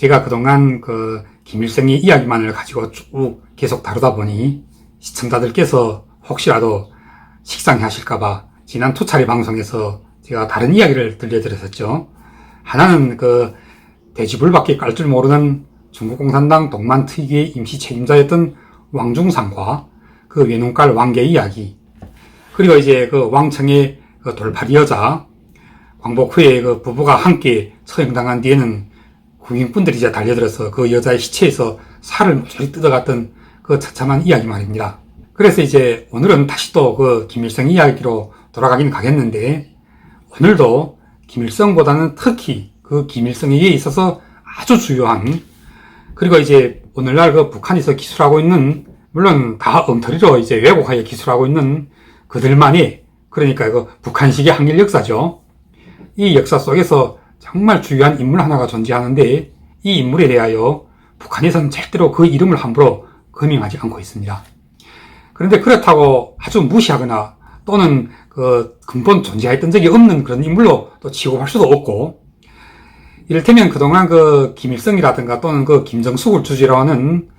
제가 그동안 그 김일성의 이야기만을 가지고 쭉 계속 다루다 보니 시청자들께서 혹시라도 식상해 하실까봐 지난 두 차례 방송에서 제가 다른 이야기를 들려드렸었죠. 하나는 그 돼지불밖에 깔 줄 모르는 중국 공산당 동만 특위의 임시 책임자였던 왕중상과 그 외눈깔 왕계 이야기 그리고 이제 그 왕청의 그 돌팔이 여자 광복 후에 그 부부가 함께 처형당한 뒤에는 국민분들이 이제 달려들어서 그 여자의 시체에서 살을 모조리 뜯어갔던 그 처참한 이야기 말입니다. 그래서 이제 오늘은 다시 또 그 김일성 이야기로 돌아가긴 가겠는데 오늘도 김일성보다는 특히 그 김일성에게 있어서 아주 중요한 그리고 이제 오늘날 그 북한에서 기술하고 있는 물론 다 엉터리로 이제 왜곡하여 기술하고 있는 그들만의 그러니까 그 북한식의 항일 역사죠. 이 역사 속에서 정말 중요한 인물 하나가 존재하는데 이 인물에 대하여 북한에서는 절대로 그 이름을 함부로 거명하지 않고 있습니다. 그런데 그렇다고 아주 무시하거나 또는 그 근본 존재했던 적이 없는 그런 인물로 또 취급할 수도 없고 이를테면 그동안 그 김일성이라든가 또는 그 김정숙을 주제로 하는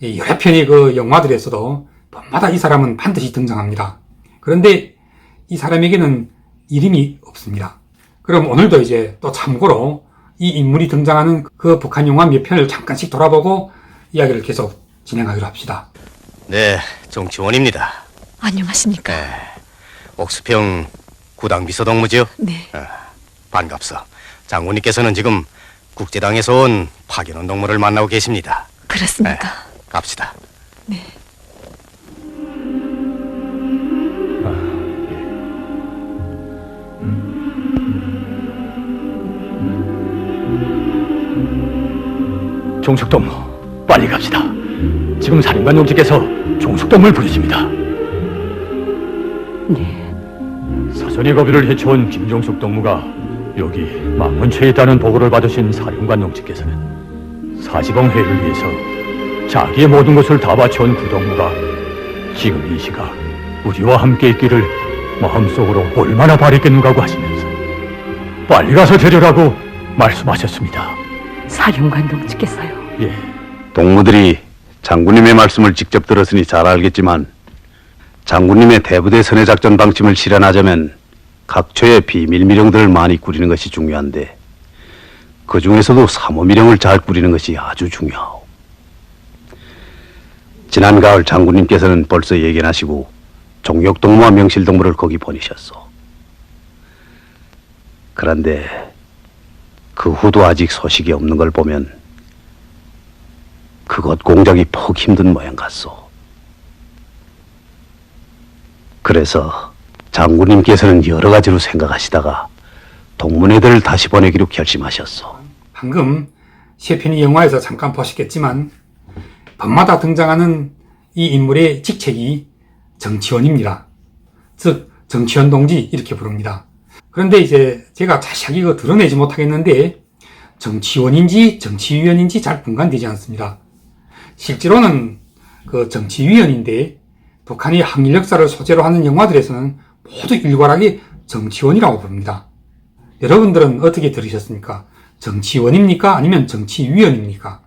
이 여러 편의 그 영화들에서도 밤마다 이 사람은 반드시 등장합니다. 그런데 이 사람에게는 이름이 없습니다. 그럼 오늘도 이제 또 참고로 이 인물이 등장하는 그 북한 영화 몇 편을 잠깐씩 돌아보고 이야기를 계속 진행하기로 합시다. 네, 정치원입니다. 안녕하십니까? 네, 옥수평 구당 비서동무지요. 네. 반갑소. 장군님께서는 지금 국제당에서 온 파견원 동무를 만나고 계십니다. 그렇습니까? 네, 갑시다. 네. 종숙동무 빨리 갑시다. 지금 사령관 용직께서 종숙동무를 부르십니다. 네. 사선의 거비를 해쳐온 김종숙 동무가 여기 망문초에 있다는 보고를 받으신 사령관 용직께서는 사시봉 회를 위해서 자기의 모든 것을 다 바쳐온 그 동무가 지금 이 시각 우리와 함께 있기를 마음속으로 얼마나 바랬겠는가고 하시면서 빨리 가서 데려라고 말씀하셨습니다. 사령관 동지께서요. 예. 동무들이 장군님의 말씀을 직접 들었으니 잘 알겠지만 장군님의 대부대 선해 작전 방침을 실현하자면 각처에 비밀 미령들을 많이 꾸리는 것이 중요한데 그 중에서도 사모 미령을 잘 꾸리는 것이 아주 중요하오. 지난 가을 장군님께서는 벌써 예견하시고 종역 동무와 명실 동무를 거기 보내셨소. 그런데 그 후도 아직 소식이 없는 걸 보면 그것 공작이 퍽 힘든 모양 같소. 그래서 장군님께서는 여러 가지로 생각하시다가 동문회들을 다시 보내기로 결심하셨소. 방금 셰펜이 영화에서 잠깐 보셨겠지만 밤마다 등장하는 이 인물의 직책이 정치원입니다. 즉 정치원 동지 이렇게 부릅니다. 그런데 이제 제가 자세하게 드러내지 못하겠는데 정치원인지 정치위원인지 잘 분간되지 않습니다. 실제로는 그 정치위원인데 북한이 항일 역사를 소재로 하는 영화들에서는 모두 일괄하게 정치원이라고 부릅니다. 여러분들은 어떻게 들으셨습니까? 정치원입니까? 아니면 정치위원입니까?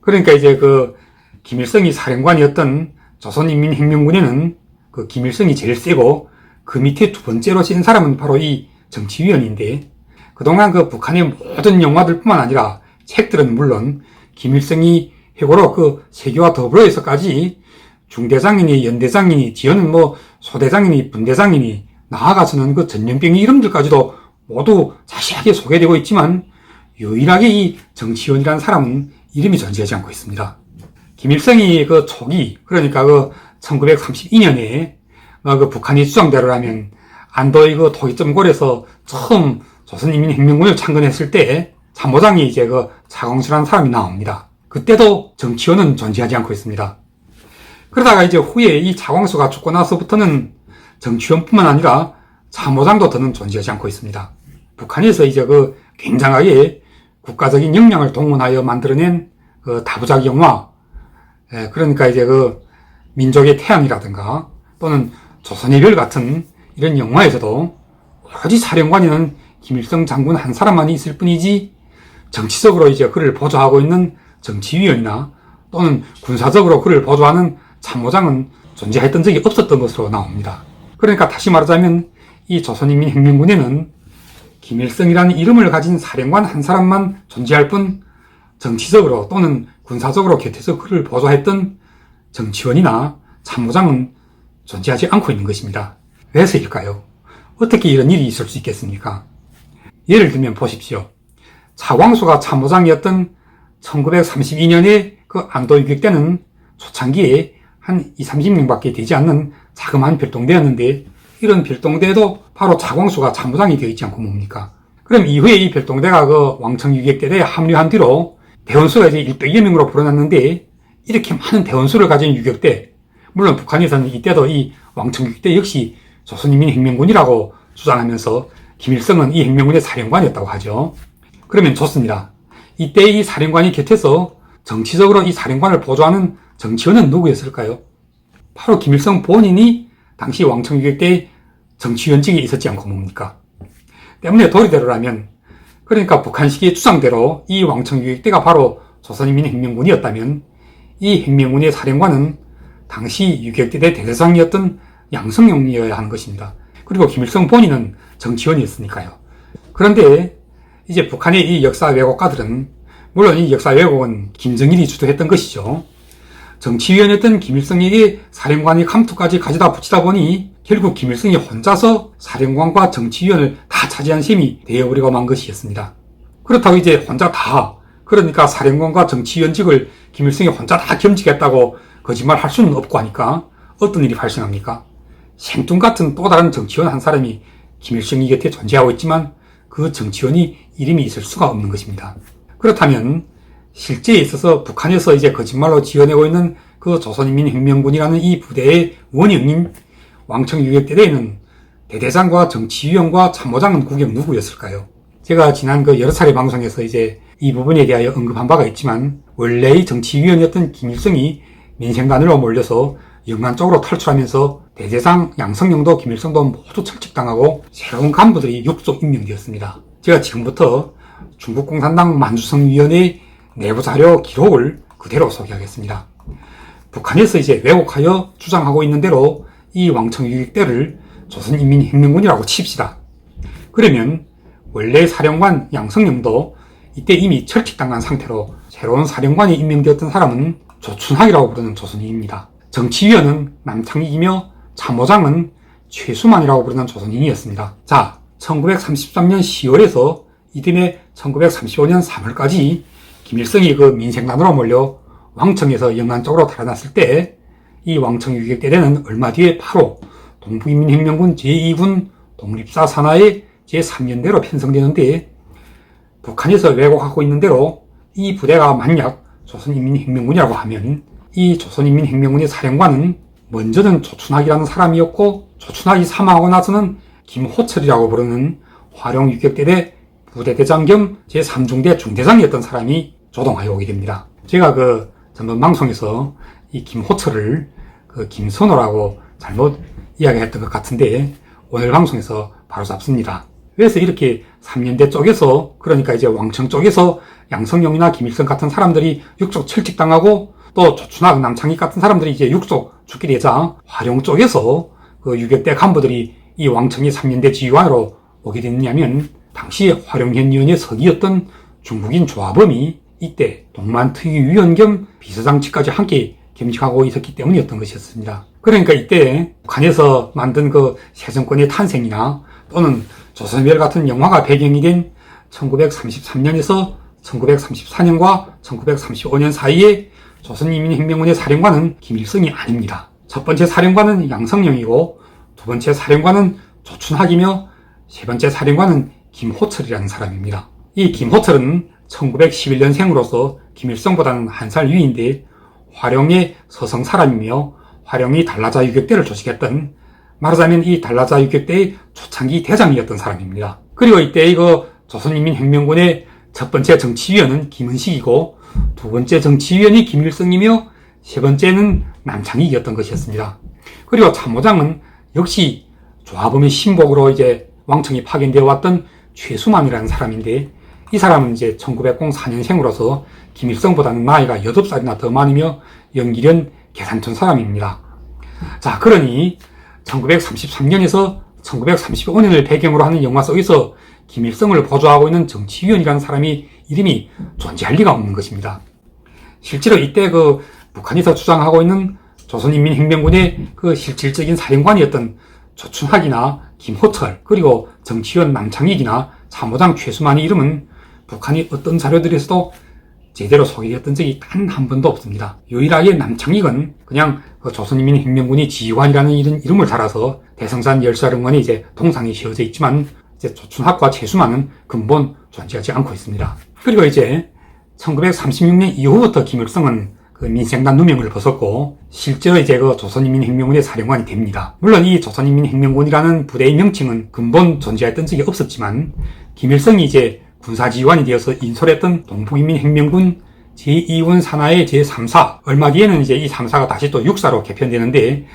그러니까 이제 그 김일성이 사령관이었던 조선인민혁명군에는 그 김일성이 제일 세고 그 밑에 두 번째로 센 사람은 바로 이 정치위원인데 그동안 그 북한의 모든 영화들뿐만 아니라 책들은 물론 김일성이 회고로 그 세계와 더불어에서까지 중대장이니 연대장이니 지연은 뭐 소대장이니 분대장이니 나아가서는 그 전염병의 이름들까지도 모두 자세하게 소개되고 있지만 유일하게 이 정치원이라는 사람은 이름이 존재하지 않고 있습니다. 김일성이 그 초기 그러니까 그 1932년에 그 북한이 수장대로라면 안도의 그 토기점 골에서 처음 조선인민혁명군을 창건했을 때 참모장이 이제 그 차광수라는 사람이 나옵니다. 그때도 정치원은 존재하지 않고 있습니다. 그러다가 이제 후에 이 차광수가 죽고 나서부터는 정치원뿐만 아니라 참모장도 더는 존재하지 않고 있습니다. 북한에서 이제 그 굉장하게 국가적인 역량을 동원하여 만들어낸 그 다부작 영화, 예, 그러니까 이제 그 민족의 태양이라든가 또는 조선의 별 같은 이런 영화에서도 오로지 사령관에는 김일성 장군 한 사람만이 있을 뿐이지 정치적으로 이제 그를 보좌하고 있는 정치위원이나 또는 군사적으로 그를 보좌하는 참모장은 존재했던 적이 없었던 것으로 나옵니다. 그러니까 다시 말하자면 이 조선인민혁명군에는 김일성이라는 이름을 가진 사령관 한 사람만 존재할 뿐 정치적으로 또는 군사적으로 곁에서 그를 보좌했던 정치원이나 참모장은 존재하지 않고 있는 것입니다. 왜서일까요? 어떻게 이런 일이 있을 수 있겠습니까? 예를 들면 보십시오. 차광수가 참모장이었던 1932년에 그 안도 유격 때는 초창기에 한 2, 30명밖에 되지 않는 자그마한 별동대였는데 이런 별동대도 바로 차광수가 참모장이 되어 있지 않고 뭡니까? 그럼 이후에 이 별동대가 그 왕청 유격대에 합류한 뒤로 대원수가 이제 100여 명으로 불어났는데 이렇게 많은 대원수를 가진 유격대 물론 북한에서는 이때도 이 왕청 유격대 역시 조선인민 혁명군이라고 주장하면서 김일성은 이 혁명군의 사령관이었다고 하죠. 그러면 좋습니다. 이때 이 사령관이 곁에서 정치적으로 이 사령관을 보조하는 정치원은 누구였을까요? 바로 김일성 본인이 당시 왕청유격 때 정치위원직에 있었지 않고 뭡니까? 때문에 도리대로라면 그러니까 북한식의 주장대로 이 왕청유격 때가 바로 조선인민 혁명군이었다면 이 혁명군의 사령관은 당시 유격대대 대대장이었던 양성용이어야 하는 것입니다. 그리고 김일성 본인은 정치원이었으니까요. 그런데 이제 북한의 이 역사 왜곡가들은 물론 이 역사 왜곡은 김정일이 주도했던 것이죠. 정치위원이었던 김일성에게 사령관의 감투까지 가져다 붙이다 보니 결국 김일성이 혼자서 사령관과 정치위원을 다 차지한 셈이 되어버리고 만 것이었습니다. 그렇다고 이제 혼자 다 그러니까 사령관과 정치위원직을 김일성이 혼자 다 겸직했다고 거짓말 할 수는 없고 하니까 어떤 일이 발생합니까? 생뚱 같은 또 다른 정치원 한 사람이 김일성이 곁에 존재하고 있지만 그 정치원이 이름이 있을 수가 없는 것입니다. 그렇다면 실제에 있어서 북한에서 이제 거짓말로 지어내고 있는 그 조선인민혁명군이라는 이 부대의 원형인 왕청 유격대대에는 대대장과 정치위원과 참모장은 국영 누구였을까요? 제가 지난 그 여러 차례 방송에서 이제 이 부분에 대하여 언급한 바가 있지만 원래의 정치위원이었던 김일성이 민생단으로 몰려서 영남 쪽으로 탈출하면서 대대장 양성영도 김일성도 모두 철칙당하고 새로운 간부들이 육속 임명되었습니다. 제가 지금부터 중국 공산당 만주성 위원회 내부 자료 기록을 그대로 소개하겠습니다. 북한에서 이제 왜곡하여 주장하고 있는 대로 이 왕청 유격대를 조선인민혁명군이라고 칩시다. 그러면 원래 사령관 양성영도 이때 이미 철칙당한 상태로 새로운 사령관이 임명되었던 사람은 조춘학이라고 부르는 조선인입니다. 정치위원은 남창익이며 참모장은 최수만이라고 부르는 조선인이었습니다. 자, 1933년 10월에서 이듬해 1935년 3월까지 김일성이 그 민생단으로 몰려 왕청에서 영남 쪽으로 달아났을 때 이 왕청 유격대대는 얼마 뒤에 바로 동북인민혁명군 제2군 독립사 산하의 제3연대로 편성되는데 북한에서 왜곡하고 있는 대로 이 부대가 만약 조선인민혁명군이라고 하면 이 조선인민혁명군의 사령관은 먼저는 조춘학이라는 사람이었고 조춘학이 사망하고 나서는 김호철이라고 부르는 화룡 유격대대 부대대장 겸 제3중대 중대장이었던 사람이 조동하여 오게 됩니다. 제가 그 전번 방송에서 이 김호철을 그 김선호라고 잘못 이야기했던 것 같은데 오늘 방송에서 바로 잡습니다. 그래서 이렇게 3년대 쪽에서 그러니까 이제 왕청 쪽에서 양성용이나 김일성 같은 사람들이 육족 철칙당하고 또 조춘학 남창희 같은 사람들이 이제 육족 되자 화룡 쪽에서 그 유격대 간부들이 이 왕청의 3년대 지휘관으로 오게 됐냐면 당시 화룡현 위원의 서기였던 중국인 조합범이 이때 동만특위위원 겸 비서장직까지 함께 겸직하고 있었기 때문이었던 것이었습니다. 그러니까 이때 북한에서 만든 그 새 정권의 탄생이나 또는 조선별 같은 영화가 배경이 된 1933년에서 1934년과 1935년 사이에 조선인민혁명군의 사령관은 김일성이 아닙니다. 첫 번째 사령관은 양성영이고 두 번째 사령관은 조춘학이며 세 번째 사령관은 김호철이라는 사람입니다. 이 김호철은 1911년생으로서 김일성보다는 한 살 위인데 화룡의 서성 사람이며 화룡이 달라자 유격대를 조직했던 말하자면 이 달라자 유격대의 초창기 대장이었던 사람입니다. 그리고 이때 이거 조선인민혁명군의 첫 번째 정치위원은 김은식이고 두 번째 정치위원이 김일성이며 세 번째는 남창익이었던 것이었습니다. 그리고 참모장은 역시 조합범의 신복으로 이제 왕청이 파견되어 왔던 최수만이라는 사람인데 이 사람은 이제 1904년생으로서 김일성보다는 나이가 8살이나 더 많으며 연기련 계산촌 사람입니다. 자, 그러니 1933년에서 1935년을 배경으로 하는 영화 속에서 김일성을 보조하고 있는 정치위원이라는 사람이 이름이 존재할 리가 없는 것입니다. 실제로 이때 그 북한에서 주장하고 있는 조선인민혁명군의 그 실질적인 사령관이었던 조춘학이나 김호철 그리고 정치위원 남창익이나 참모장 최수만의 이름은 북한이 어떤 자료들에서도 제대로 소개했던 적이 단 한 번도 없습니다. 유일하게 남창익은 그냥 그 조선인민혁명군이 지휘관이라는 이런 이름을 달아서 대성산 열사령관에 이제 동상이 씌워져 있지만 이제 조춘학과 최수만은 근본 존재하지 않고 있습니다. 그리고 이제 1936년 이후부터 김일성은 그 민생단 누명을 벗었고 실제로 이제 그 조선인민혁명군의 사령관이 됩니다. 물론 이 조선인민혁명군이라는 부대의 명칭은 근본 존재했던 적이 없었지만 김일성이 이제 군사지휘관이 되어서 인솔했던 동북인민혁명군 제2군 산하의 제3사 얼마 뒤에는 이제 이 3사가 다시 또 6사로 개편되는데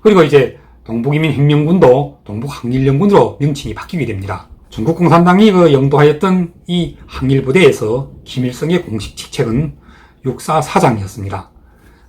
그리고 이제 동북인민혁명군도 동북항일연군으로 명칭이 바뀌게 됩니다. 중국 공산당이 그 영도하였던 이 항일부대에서 김일성의 공식 직책은 육사 사장이었습니다.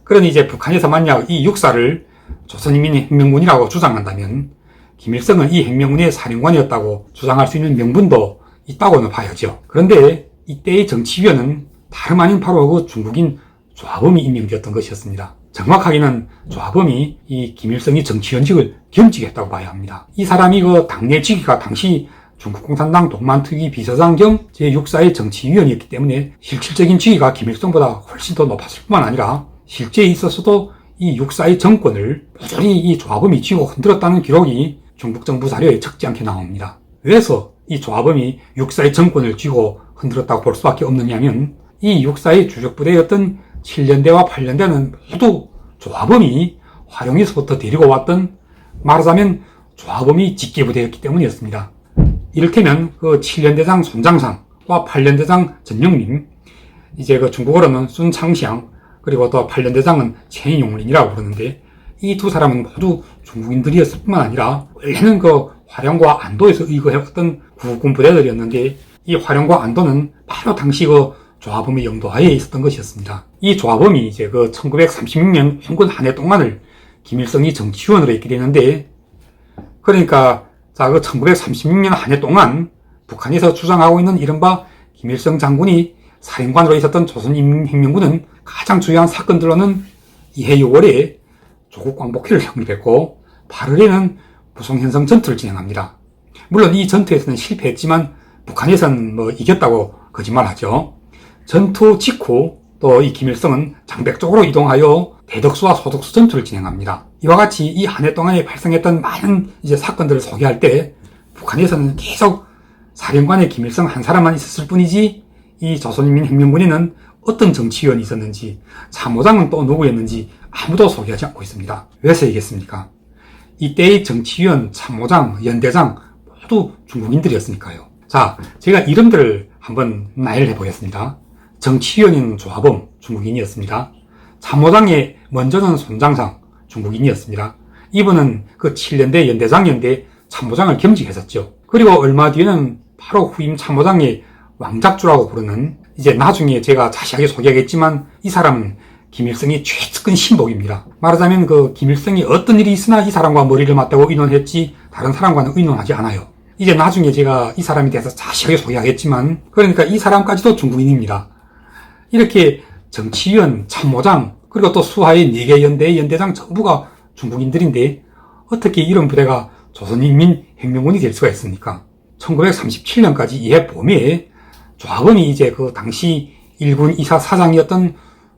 그러니 이제 북한에서 만약 이 육사를 조선인민 혁명군이라고 주장한다면 김일성은 이 혁명군의 사령관이었다고 주장할 수 있는 명분도 있다고는 봐야죠. 그런데 이때의 정치위원은 다름 아닌 바로 그 중국인 조합범이 임명되었던 것이었습니다. 정확하게는 조합범이 이 김일성이 정치위원직을 겸직했다고 봐야 합니다. 이 사람이 그 당내 직위가 당시 중국 공산당 동만특위 비서장 겸 제6사의 정치위원이었기 때문에 실질적인 지위가 김일성보다 훨씬 더 높았을 뿐만 아니라 실제에 있어서도 이 육사의 정권을 꾸준히 이 조합범이 쥐고 흔들었다는 기록이 중국 정부 자료에 적지 않게 나옵니다. 왜서 이 조합범이 육사의 정권을 쥐고 흔들었다고 볼 수밖에 없느냐면 이 육사의 주력 부대였던 7년대와 8년대는 모두 조합범이 화룡에서부터 데리고 왔던 말하자면 조합범이 직계부대였기 때문이었습니다. 이를테면 그 7년대장 손장상과 8년대장 전영민, 이제 그 중국어로는 순창시ang, 그리고 또 8년대장은 최인용린이라고 부르는데 이 두 사람은 모두 중국인들이었을 뿐만 아니라 원래는 그 화령과 안도에서 의거해왔던 구국군 부대들이었는데 이 화령과 안도는 바로 당시 그 조합범의 영도하에 있었던 것이었습니다. 이 조합범이 이제 그 1936년 현군 한 해 동안을 김일성이 정치위원으로 있게 되는데 그러니까 자, 그 1936년 한 해 동안 북한에서 주장하고 있는 이른바 김일성 장군이 사령관으로 있었던 조선인민혁명군은 가장 중요한 사건들로는 이해 6월에 조국 광복회를 성립했고 8월에는 부송현성 전투를 진행합니다. 물론 이 전투에서는 실패했지만 북한에서는 뭐 이겼다고 거짓말하죠. 전투 직후 또 이 김일성은 장백 쪽으로 이동하여 대덕수와 소덕수 전투를 진행합니다. 이와 같이 이 한 해 동안에 발생했던 많은 이제 사건들을 소개할 때 북한에서는 계속 사령관의 김일성 한 사람만 있었을 뿐이지 이 조선인민혁명군에는 어떤 정치위원이 있었는지 참모장은 또 누구였는지 아무도 소개하지 않고 있습니다. 왜서 이겠습니까? 이때의 정치위원, 참모장, 연대장 모두 중국인들이었으니까요. 자, 제가 이름들을 한번 나열을 해보겠습니다. 정치위원인 조합범, 중국인이었습니다. 참모장의 먼저는 손장상, 중국인이었습니다. 이분은 그 7년대 연대장이었는데 참모장을 겸직했었죠. 그리고 얼마 뒤에는 바로 후임 참모장의 왕작주라고 부르는 이제 나중에 제가 자세하게 소개하겠지만 이 사람은 김일성의 최측근 신복입니다. 말하자면 그 김일성이 어떤 일이 있으나 이 사람과 머리를 맞대고 의논했지 다른 사람과는 의논하지 않아요. 이제 나중에 제가 이 사람에 대해서 자세하게 소개하겠지만 그러니까 이 사람까지도 중국인입니다. 이렇게 정치위원, 참모장, 그리고 또 수하의 4개 연대의 연대장 전부가 중국인들인데 어떻게 이런 부대가 조선인민혁명군이 될 수가 있습니까? 1937년까지 이해 봄에 조합원이 이제 그 당시 일군 이사 사장이었던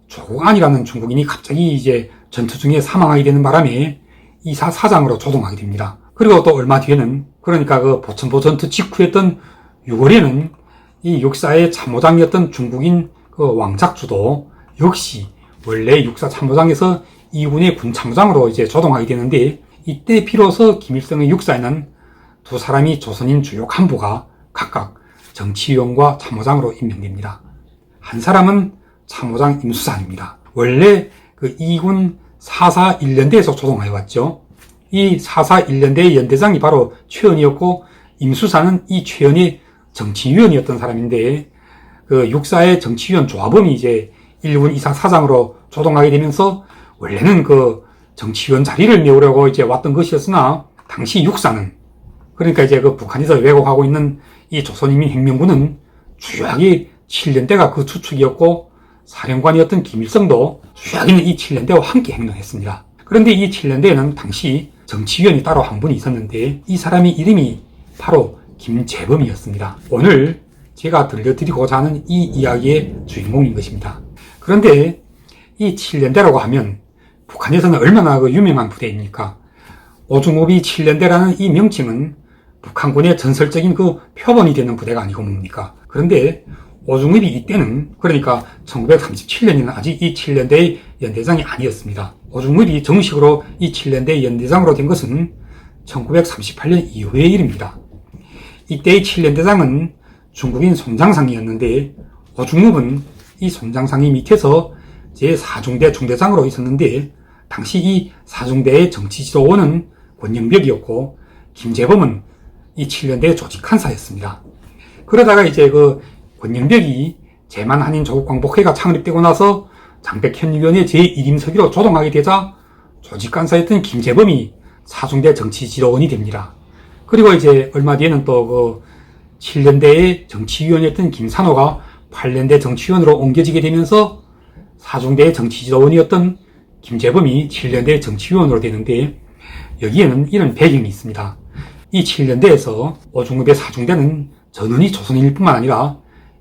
조국안이라는 중국인이 갑자기 이제 전투 중에 사망하게 되는 바람에 이사 사장으로 조동하게 됩니다. 그리고 또 얼마 뒤에는 그러니까 그 보천보 전투 직후였던 6월에는 이 육사의 참모장이었던 중국인 그 왕작주도 역시 원래 육사 참모장에서 이군의 군 참모장으로 이제 조동하게 되는데 이때 비로소 김일성의 육사에는 두 사람이 조선인 주요 간부가 각각 정치위원과 참모장으로 임명됩니다. 한 사람은 참모장 임수산입니다. 원래 그 2군 4사 1년대에서 조동하여 왔죠. 이 4사 1년대의 연대장이 바로 최연이었고 임수산은 이 최연의 정치위원이었던 사람인데 그 육사의 정치위원 조합원이 이제 일군 이상 사장으로 조동하게 되면서 원래는 그 정치위원 자리를 메우려고 이제 왔던 것이었으나 당시 육사는 그러니까 이제 그 북한에서 왜곡하고 있는 이 조선인민 혁명군은 주요하게 7년대가 그 추축이었고 사령관이었던 김일성도 주요하게는 이 7년대와 함께 행동했습니다. 그런데 이 7년대에는 당시 정치위원이 따로 한 분이 있었는데 이 사람이 이름이 바로 김재범이었습니다. 오늘 제가 들려드리고자 하는 이 이야기의 주인공인 것입니다. 그런데 이 7년대라고 하면 북한에서는 얼마나 그 유명한 부대입니까? 오중업이 7년대라는 이 명칭은 북한군의 전설적인 그 표본이 되는 부대가 아니고 뭡니까? 그런데 오중업이 이때는 그러니까 1937년에는 아직 이 7년대의 연대장이 아니었습니다. 오중업이 정식으로 이 7년대 연대장으로 된 것은 1938년 이후의 일입니다. 이때의 7년대장은 중국인 손장상이었는데 오중업은 이 손장상이 밑에서 제4중대 중대장으로 있었는데 당시 이 4중대의 정치 지도원은 권영벽이었고 김재범은 이 7년대 조직 칸사였습니다. 그러다가 이제 그 권영벽이 제만 한인 조국 광복회가 창립되고 나서 장백현 위원회 제1임 서기로 조동하게 되자 조직 간사였던 김재범이 사중대 정치 지도원이 됩니다. 그리고 이제 얼마 뒤에는 또그 7년대의 정치위원이었던 김산호가 8년대 정치위원으로 옮겨지게 되면서 사중대의 정치지도원이었던 김재범이 7년대 정치위원으로 되는데 여기에는 이런 배경이 있습니다. 이 7년대에서 오중급의 사중대는 전원이 조선인일 뿐만 아니라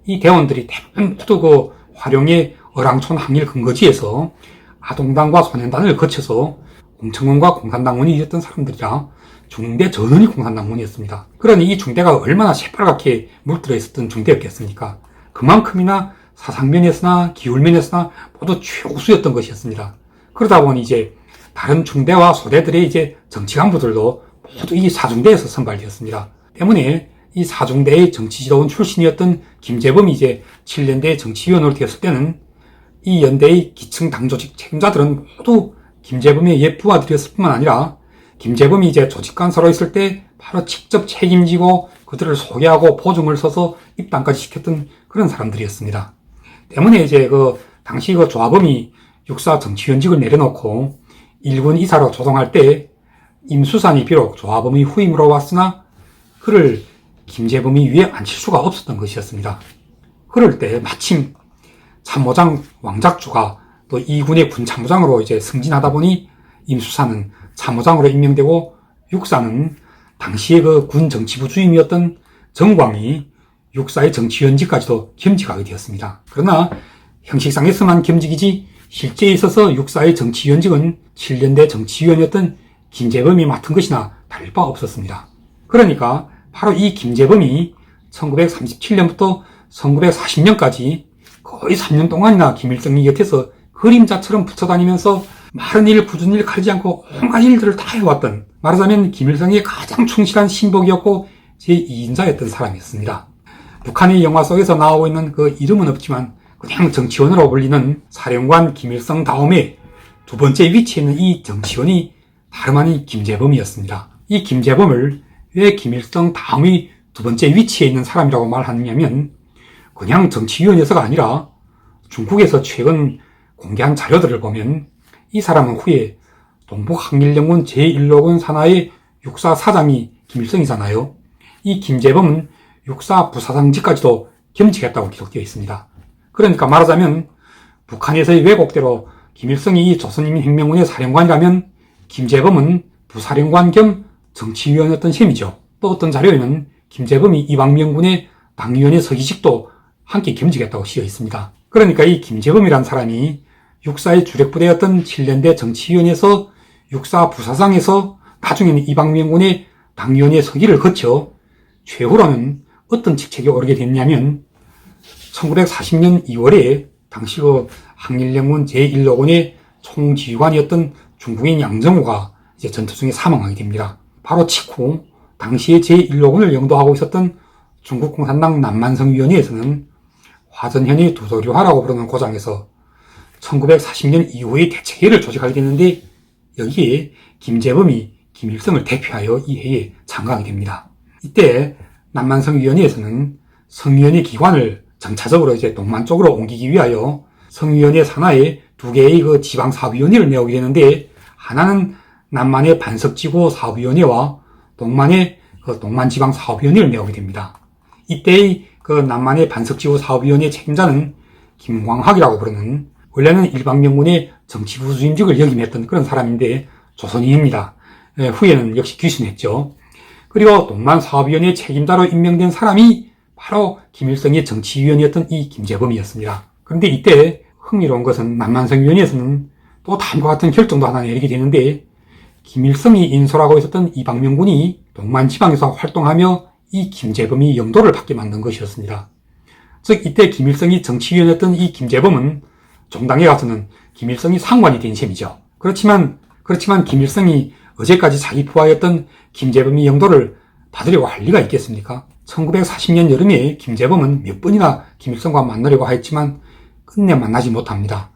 이 대원들이 대부분 그 화룡의 어랑촌 항일 근거지에서 아동단과 소년단을 거쳐서 공청원과 공산당원이 있었던 사람들이라 중대 전원이 공산당원이었습니다. 그러니 이 중대가 얼마나 새빨갛게 물들어 있었던 중대였겠습니까? 그만큼이나 사상면에서나 기울면에서나 모두 최우수였던 것이었습니다. 그러다 보니 이제 다른 중대와 소대들의 이제 정치 간부들도 모두 이 사중대에서 선발되었습니다. 때문에 이 사중대의 정치지도원 출신이었던 김재범이 이제 7년대 정치위원으로 되었을 때는 이 연대의 기층 당조직 책임자들은 모두 김재범의 옛 부하들이었을 뿐만 아니라 김재범이 이제 조직간사로 있을 때 바로 직접 책임지고 그들을 소개하고 보증을 써서 입당까지 시켰던 그런 사람들이었습니다. 때문에 이제 그 당시 그 조합범이 육사 정치위원직을 내려놓고 일군 이사로 조동할 때 임수산이 비록 조합범의 후임으로 왔으나 그를 김재범이 위에 앉힐 수가 없었던 것이었습니다. 그럴 때 마침 참모장 왕작주가 또 이군의 군참모장으로 이제 승진하다 보니 임수산은 참모장으로 임명되고 육사는 당시의 그 군 정치부 주임이었던 정광이 육사의 정치위원직까지도 겸직하게 되었습니다. 그러나 형식상에서만 겸직이지 실제에 있어서 육사의 정치위원직은 7년대 정치위원이었던 김재범이 맡은 것이나 다를 바 없었습니다. 그러니까 바로 이 김재범이 1937년부터 1940년까지 거의 3년 동안이나 김일성이 곁에서 그림자처럼 붙어다니면서 마른 일, 굳은 일 가리지 않고 온갖 일들을 다 해왔던 말하자면 김일성의 가장 충실한 신복이었고 제2인자였던 사람이었습니다. 북한의 영화 속에서 나오고 있는 그 이름은 없지만 그냥 정치원으로 불리는 사령관 김일성 다음에 두 번째 위치에 있는 이 정치원이 다름 아닌 김재범이었습니다. 이 김재범을 왜 김일성 다음의 두 번째 위치에 있는 사람이라고 말하느냐면 그냥 정치위원에서가 아니라 중국에서 최근 공개한 자료들을 보면 이 사람은 후에 동북항일연군 제1로군 산하의 육사 사장이 김일성이잖아요. 이 김재범은 육사 부사장직까지도 겸직했다고 기록되어 있습니다. 그러니까 말하자면 북한에서의 왜곡대로 김일성이 이 조선인민혁명군의 사령관이라면 김재범은 부사령관 겸 정치위원이었던 셈이죠. 또 어떤 자료에는 김재범이 이방명군의 당위원회 서기직도 함께 겸직했다고 쓰여 있습니다. 그러니까 이 김재범이란 사람이 육사의 주력부대였던 7년대 정치위원회에서 육사 부사장에서 나중에는 이방명군의 당위원회 서기를 거쳐 최후로는 어떤 직책에 오르게 됐냐면 1940년 2월에 당시 그 항일연군 제1로군의 총지휘관이었던 중국인 양정우가 이제 전투 중에 사망하게 됩니다. 바로 직후 당시에 제1로군을 영도하고 있었던 중국 공산당 남만성 위원회에서는 화전현의 두도류화라고 부르는 고장에서 1940년 이후에 대책회의를 조직하게 됐는데 여기에 김재범이 김일성을 대표하여 이 회의에 참가하게 됩니다. 이때 남만성 위원회에서는 성위원회 기관을 점차적으로 이제 동만 쪽으로 옮기기 위하여 성위원회 산하에 두 개의 그 지방 사업위원회를 내오게 되는데 하나는 남만의 반석지구 사업위원회와 동만의 그 동만 지방 사업위원회를 내오게 됩니다. 이때의 그 남만의 반석지구 사업위원회 책임자는 김광학이라고 부르는 원래는 일방명문의 정치부 주임직을 역임했던 그런 사람인데 조선인입니다. 예, 후에는 역시 귀순했죠. 그리고 동만사업위원회 책임자로 임명된 사람이 바로 김일성의 정치위원이었던 이 김재범이었습니다. 그런데 이때 흥미로운 것은 남만성위원회에서는 또 다음과 같은 결정도 하나 내리게 되는데 김일성이 인솔하고 있었던 이방명군이 동만지방에서 활동하며 이 김재범이 영도를 받게 만든 것이었습니다. 즉 이때 김일성이 정치위원이었던 이 김재범은 종당에 가서는 김일성이 상관이 된 셈이죠. 그렇지만 그렇지만 김일성이 어제까지 자기 부하였던 김재범이 영도를 받으려고 할 리가 있겠습니까? 1940년 여름에 김재범은 몇 번이나 김일성과 만나려고 하였지만 끝내 만나지 못합니다.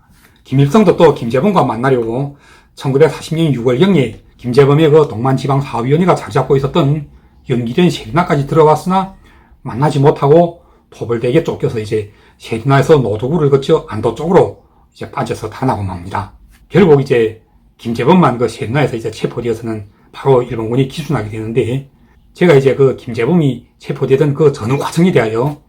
김일성도 또 김재범과 만나려고 1940년 6월경에 김재범의 그 동만지방사업위원회가 자리 잡고 있었던 연기된 세리나까지 들어갔으나 만나지 못하고 토벌대게 쫓겨서 이제 세리나에서 노도구를 거쳐 안도 쪽으로 이제 빠져서 달아나고 맙니다. 결국 이제 김재범만 그 세리나에서 이제 체포되어서는 바로 일본군이 기순하게 되는데 제가 이제 그 김재범이 체포되던 그 전후 과정에 대하여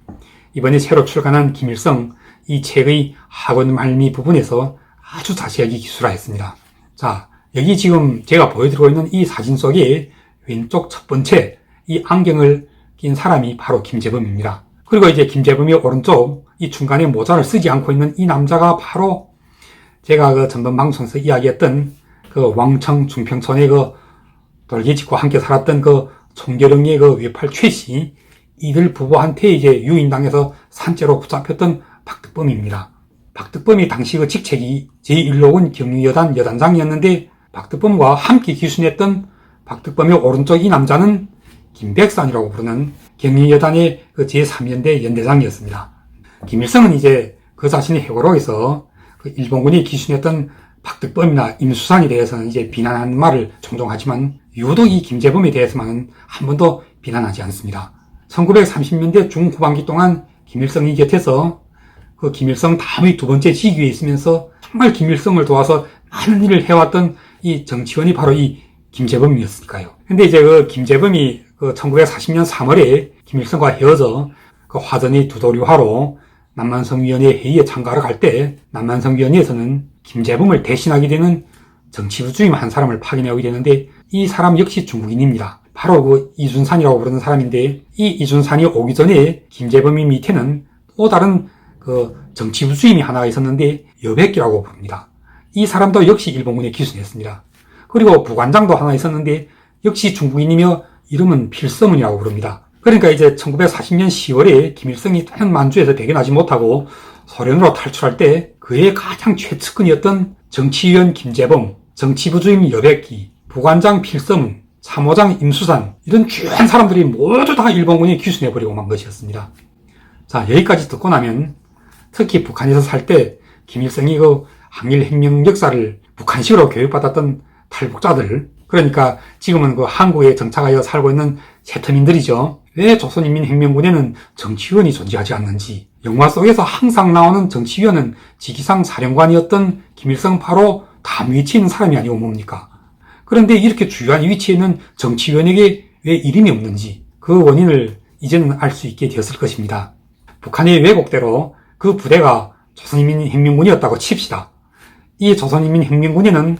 이번에 새로 출간한 김일성 이 책의 학원 말미 부분에서 아주 자세하게 기술화했습니다. 자, 여기 지금 제가 보여드리고 있는 이 사진 속에 왼쪽 첫 번째 이 안경을 낀 사람이 바로 김재범입니다. 그리고 이제 김재범이 오른쪽 이 중간에 모자를 쓰지 않고 있는 이 남자가 바로 제가 그 전번 방송에서 이야기했던 그 왕청 중평촌의 그 돌개집과 함께 살았던 그 총계령의 그 외팔 최씨 이들 부부한테 이제 유인당해서 산재로 붙잡혔던 박득범입니다. 박득범이 당시 그 직책이 제1로군 경유여단 여단장이었는데 박득범과 함께 기순했던 박득범의 오른쪽 이 남자는 김백산이라고 부르는 경유여단의 그 제3연대 연대장이었습니다. 김일성은 이제 그 자신의 해고록에서 그 일본군이 기순했던 박득범이나 임수산에 대해서는 이제 비난하는 말을 종종 하지만 유독 이 김재범에 대해서만은 한 번도 비난하지 않습니다. 1930년대 중후반기 동안 김일성이 곁에서 그 김일성 다음의 두 번째 직위에 있으면서 정말 김일성을 도와서 많은 일을 해왔던 이 정치원이 바로 이 김재범이었으니까요. 근데 이제 그 김재범이 그 1940년 3월에 김일성과 헤어져 그 화전의 두도류하로 남만성위원회 회의에 참가하러 갈 때 남만성위원회에서는 김재범을 대신하게 되는 정치부 주임 한 사람을 파견하게 되는데 이 사람 역시 중국인입니다. 바로 그 이준산이라고 부르는 사람인데 이 이준산이 오기 전에 김재범이 밑에는 또 다른 그 정치부 주임이 하나 있었는데 여백기라고 부릅니다. 이 사람도 역시 일본군에 기순했습니다. 그리고 부관장도 하나 있었는데 역시 중국인이며 이름은 필서문이라고 부릅니다. 그러니까 이제 1940년 10월에 김일성이 만주에서 대견하지 못하고 소련으로 탈출할 때 그의 가장 최측근이었던 정치위원 김재범, 정치부 주임 여백기, 부관장 필서문, 참모장 임수산 이런 주요한 사람들이 모두 다 일본군에 귀순해버리고 만 것이었습니다. 자 여기까지 듣고 나면 특히 북한에서 살 때 김일성이 그 항일 혁명 역사를 북한식으로 교육받았던 탈북자들 그러니까 지금은 그 한국에 정착하여 살고 있는 세터민들이죠. 왜 조선인민혁명군에는 정치위원이 존재하지 않는지 영화 속에서 항상 나오는 정치위원은 지기상 사령관이었던 김일성 바로 다음 위치에 있는 사람이 아니고 뭡니까? 그런데 이렇게 주요한 위치에 있는 정치위원에게 왜 이름이 없는지 그 원인을 이제는 알 수 있게 되었을 것입니다. 북한의 왜곡대로 그 부대가 조선인민혁명군이었다고 칩시다. 이 조선인민혁명군에는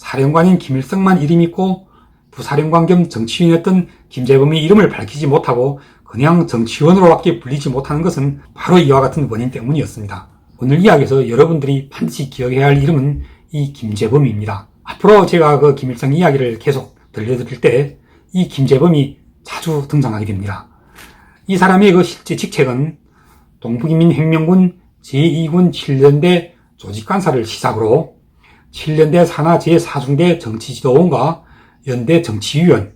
사령관인 김일성만 이름이 있고 부사령관 겸 정치인이었던 김재범의 이름을 밝히지 못하고 그냥 정치원으로밖에 불리지 못하는 것은 바로 이와 같은 원인 때문이었습니다. 오늘 이야기에서 여러분들이 반드시 기억해야 할 이름은 이 김재범입니다. 앞으로 제가 그 김일성 이야기를 계속 들려드릴 때 이 김재범이 자주 등장하게 됩니다. 이 사람의 그 실제 직책은 동북인민혁명군 제2군 7년대 조직관사를 시작으로 7년대 산하 제4중대 정치지도원과 연대 정치위원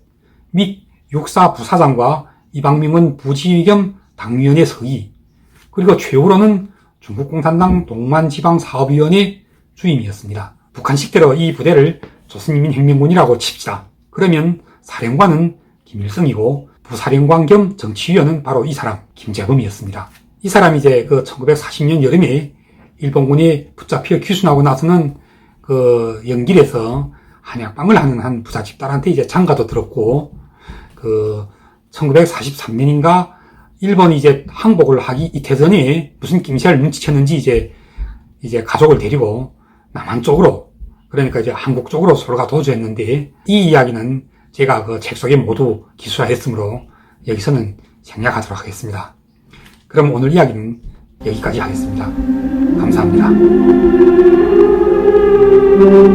및 육사 부사장과 이방명은 부지휘 겸 당위원회 서기 그리고 최후로는 중국공산당 동만지방사업위원회 주임이었습니다. 북한식대로 이 부대를 조선인민 혁명군이라고 칩시다. 그러면 사령관은 김일성이고 부사령관 겸 정치위원은 바로 이 사람 김재범이었습니다. 이 사람이 이제 그 1940년 여름에 일본군이 붙잡혀 귀순하고 나서는 그 연길에서 한약방을 하는 한 부자 집단한테 이제 장가도 들었고 그 1943년인가 일본이 이제 항복을 하기 이태 전에 무슨 김씨를 눈치챘는지 이제 이제 가족을 데리고 남한 쪽으로 그러니까 이제 한국 쪽으로 솔가 도주했는데 이 이야기는 제가 그 책 속에 모두 기술화했으므로 여기서는 생략하도록 하겠습니다. 그럼 오늘 이야기는 여기까지 하겠습니다. 감사합니다. Thank